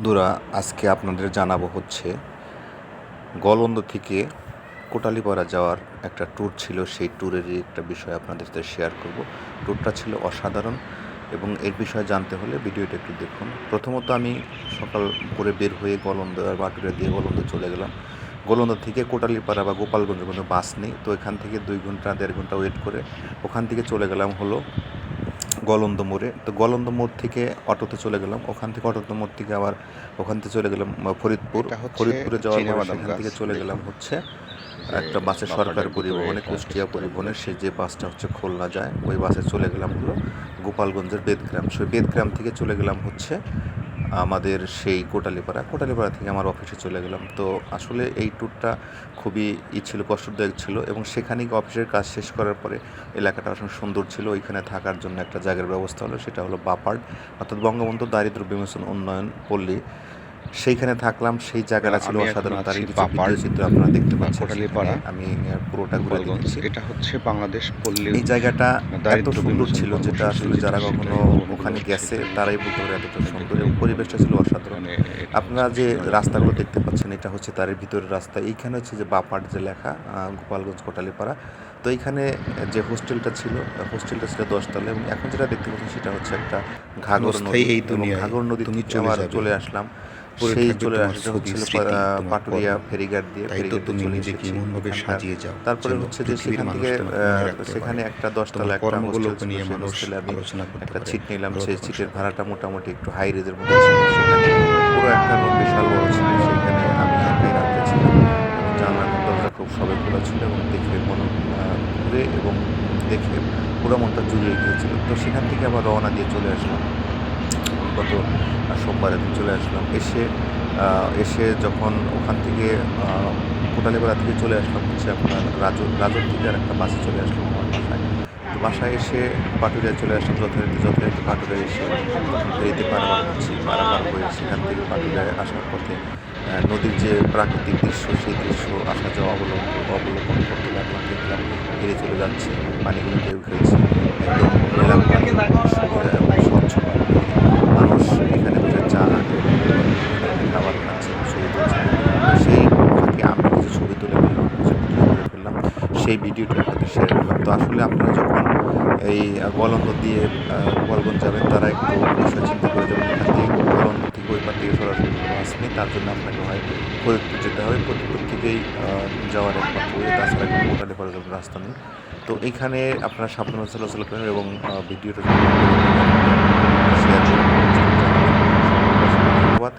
বন্ধুরা আজকে আপনাদের জানাব হচ্ছে, গলন্দ থেকে কোটালীপাড়া যাওয়ার একটা ট্যুর ছিল। সেই ট্যুরেরই একটা বিষয় আপনাদের সাথে শেয়ার করব। ট্যুরটা ছিল অসাধারণ এবং এর বিষয়ে জানতে হলে ভিডিওটা একটু দেখুন। প্রথমত আমি সকাল করে বের হয়ে গলন্দ আর বাটুরে দিয়ে গলন্দ চলে গেলাম। গোলন্দ থেকে কোটালিপাড়া বা গোপালগঞ্জে কোনো বাস নেই। তো এখান থেকে দুই ঘণ্টা, দেড় ঘণ্টা ওয়েট করে ওখান থেকে চলে গেলাম হলো গলন্দ মোড়ে। তো গলন্দ মোড় থেকে অটোতে চলে গেলাম। ওখান থেকে অটোতে মোড় থেকে আবার ওখান থেকে চলে গেলাম ফরিদপুর। ফরিদপুরে যাওয়ার পর সেখান থেকে চলে গেলাম হচ্ছে একটা বাসে সরকার পরিবহনে কুষ্টিয়া পরিবহনে। পরিবহনের সে যে বাসটা হচ্ছে খুলনা যায় ওই বাসে চলে গেলাম হলো গোপালগঞ্জের বেদগ্রাম। সেই বেদগ্রাম থেকে চলে গেলাম হচ্ছে আমাদের সেই কোটালিপাড়া কোটালিপাড়া থেকে আমার অফিসে চলে গেলাম। তো আসলে এই ট্যুরটা খুবই ই ছিল কষ্টদায়ক ছিল এবং সেখানে গিয়ে অফিসের কাজ শেষ করার পরে এলাকাটা আসলে সুন্দর ছিল। ওইখানে থাকার জন্য একটা জায়গার ব্যবস্থা হলো, সেটা হলো বাপার্ড অর্থাৎ বঙ্গবন্ধু দারিদ্র বিমোচন উন্নয়ন পল্লী। সেইখানে থাকলাম সেই জায়গাটা ছিল অসাধারণ। তার কিছু চিত্র আপনারা দেখতে পাচ্ছেন। আমি পুরোটা ঘুরে দিচ্ছি এটা হচ্ছে বাংলাদেশ পল্লী এই জায়গাটা এত সুন্দর ছিল যেটা আসলে যারা কখনো ওখানে গেছে তারাই বলতে পারে এতটা সুন্দর এবং পরিবেশটা ছিল অসাধারণ। মানে আপনারা যে রাস্তাগুলো দেখতে পাচ্ছেন এটা হচ্ছে তার ভিতরের রাস্তা। এইখানে হচ্ছে যে বাপাট যে লেখা গোপালগঞ্জ কোটালিপাড়া। তো এইখানে যে হোস্টেলটা ছিল হোস্টেলটা ছিল দশতলা এবং এখন যেটা দেখতে পাচ্ছেন সেটা হচ্ছে একটা ঘাগর নদী এই ঘাগর নদী তুমি চলে আসলাম। সেই চলে হচ্ছিল তোমার পাটুরিয়া ফেরিঘাট দিয়ে ফেরিঘাট তুমি নিজেকে এমনভাবে সাজিয়ে যাও। তারপরে হচ্ছে যে সেখান থেকে রাখতে সেখানে একটা দশতলা একটা হোস্টেল নিয়ে মানুষ আলোচনা করতে একটা ছিট নিলাম সেই ছিটের ভাড়াটা মোটামুটি একটু হাই রেজের মধ্যে ছিল। সেখানে পুরো একটা রুম বিশাল বড় ছিল। সেখানে আমি একাই রাত্রে ছিলাম। এবং জানলার দরজা খুব সবে খোলা ছিল এবং দেখে মন ঘুরে এবং দেখে পুরো মনটা জুড়িয়ে গিয়েছিল। তো সেখান থেকে আবার রওনা দিয়ে চলে আসলাম। গত সোমবারে চলে আসলাম। এসে এসে যখন ওখান থেকে কোটালীপাড়া থেকে চলে আসলাম, হচ্ছে আপনার রাজু, রাজুর থেকে আর একটা বাসে চলে আসলাম আমার বাসায়। তো বাসায় এসে পাটুরিয়া চলে আসলাম, যথারীতি যথারীতি পাটুরিয়া এসে ফেরিতে পারাবার হচ্ছি পারাবার হয়ে সেখান থেকে পাটুরিয়ায় আসার পথে নদীর যে প্রাকৃতিক দৃশ্য, সেই দৃশ্য, আসা যাওয়া অবলম্বন অবলম্বন করতে লাগলাম, দেখলাম ফিরে চলে যাচ্ছে পানিগুলো ঢেউ খেয়েছে একদম সেই ভিডিওটা আপনাদের শেয়ার করলাম। তো আসলে আপনারা যখন এই গলন্দ দিয়ে বলগন যাবেন, তারা একটু বিষয় চিন্তা করে যাবেন এখান থেকে গলন্দ থেকে ওই পার থেকে সরাসরি বাস নেই, তার জন্য আপনাকে হয় ফরিদপুর যেতে হবে। ফরিদপুর থেকেই যাওয়ার একমাত্র তাছাড়া কোনো মোটালে করা যাবে রাস্তা নেই। তো এখানে আপনারা সাবধান চলাচল করেন এবং ভিডিওটা শেয়ার করুন ধন্যবাদ।